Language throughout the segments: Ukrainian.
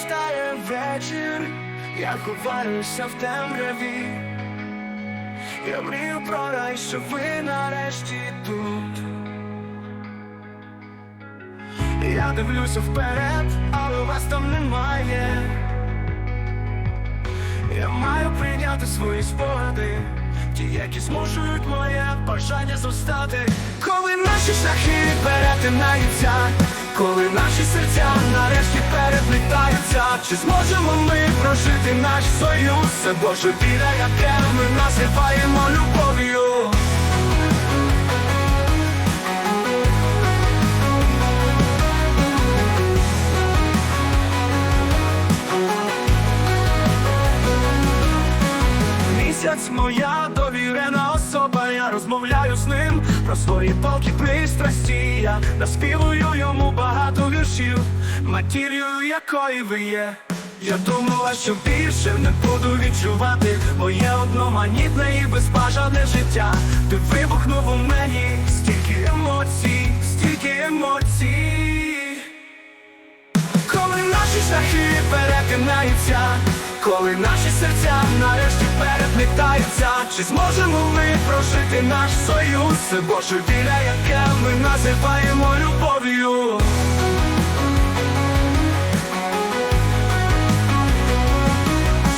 настає вечір, я ховаюся в темряві. Я мрію про рай, що ви нарешті тут. Я дивлюся вперед, але вас там немає. Я маю прийняти свої спогади, ті, які змушують моє бажання зростати. Коли наші шляхи перетинаються, коли наші серця нарешті переплітаються, чи зможемо ми прожити наш союз? Це Боже віра, яке ми називаємо любов'ю. Місяць моя довірена особа, я розмовляю з ним про свої палки пристрасті. Я наспівую йому багато віршів, матір'ю якої ви є. Я думала, що більше не буду відчувати моє одноманітне і безбажане життя. Ти вибухнув у мені стільки емоцій, шляхи перетинаються, коли наші серця нарешті переплітаються, чи зможемо ми прожити наш союз? Боже віля, яке ми називаємо любов'ю.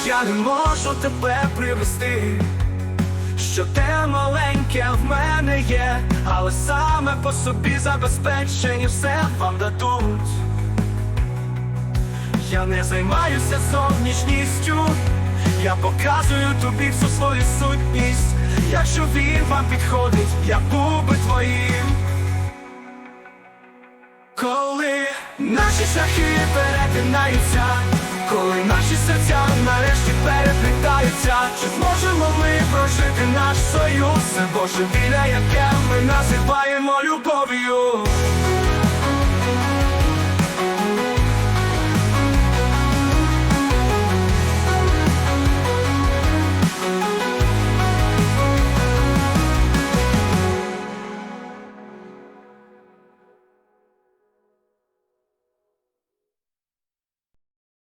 Я не можу тебе привести, що те маленьке в мене є, але саме по собі забезпечені все вам дадуть. Я не займаюся зовнішністю, я показую тобі всю свою сутність. Якщо він вам підходить, я був би твоїм. Коли наші шляхи перетинаються, коли наші серця нарешті переплітаються, чи зможемо ми прожити наш союз? Боже віля, яке ми називаємо любов'ю.